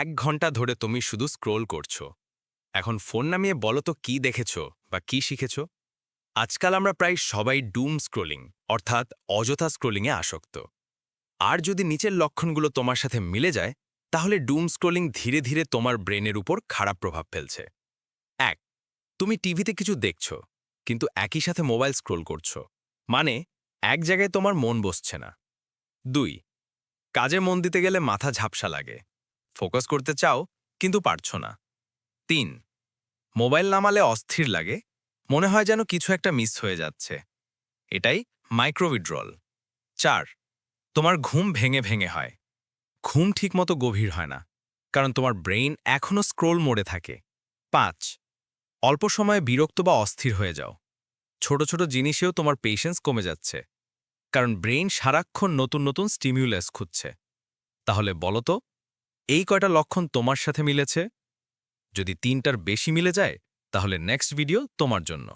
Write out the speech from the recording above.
এক ঘণ্টা ধরে তুমি শুধু স্ক্রোল করছ। এখন ফোন নামিয়ে বলো তো কি দেখেছ বা কি শিখেছ? আজকাল আমরা প্রায় সবাই ডুম স্ক্রোলিং অর্থাৎ অযথা স্ক্রোলিংয়ে আসক্ত। আর যদি নিচের লক্ষণগুলো তোমার সাথে মিলে যায়, তাহলে ডুম স্ক্রোলিং ধীরে ধীরে তোমার ব্রেনের উপর খারাপ প্রভাব ফেলছে। এক, তুমি টিভিতে কিছু দেখছ, কিন্তু একই সাথে মোবাইল স্ক্রোল করছ। মানে এক জায়গায় তোমার মন বসছে না। দুই, কাজে মন দিতে গেলে মাথা ঝাপসা লাগে। ফোকাস করতে চাও, কিন্তু পারছ না। তিন, মোবাইল নামালে অস্থির লাগে, মনে হয় যেন কিছু একটা মিস হয়ে যাচ্ছে। এটাই মাইক্রোউইড্রল চার, তোমার ঘুম ভেঙে ভেঙে হয়। ঘুম ঠিকমতো গভীর হয় না, কারণ তোমার ব্রেইন এখনও স্ক্রোল মোড়ে থাকে। পাঁচ, অল্প সময়ে বিরক্ত বা অস্থির হয়ে যাও। ছোট ছোট জিনিসেও তোমার পেশেন্স কমে যাচ্ছে, কারণ ব্রেইন সারাক্ষণ নতুন নতুন স্টিমিউলাস খুঁজছে। তাহলে বলো তো এই কয়টা লক্ষণ তোমার সাথে মিলেছে? যদি তিনটার বেশি মিলে যায়, তাহলে নেক্সট ভিডিও তোমার জন্য।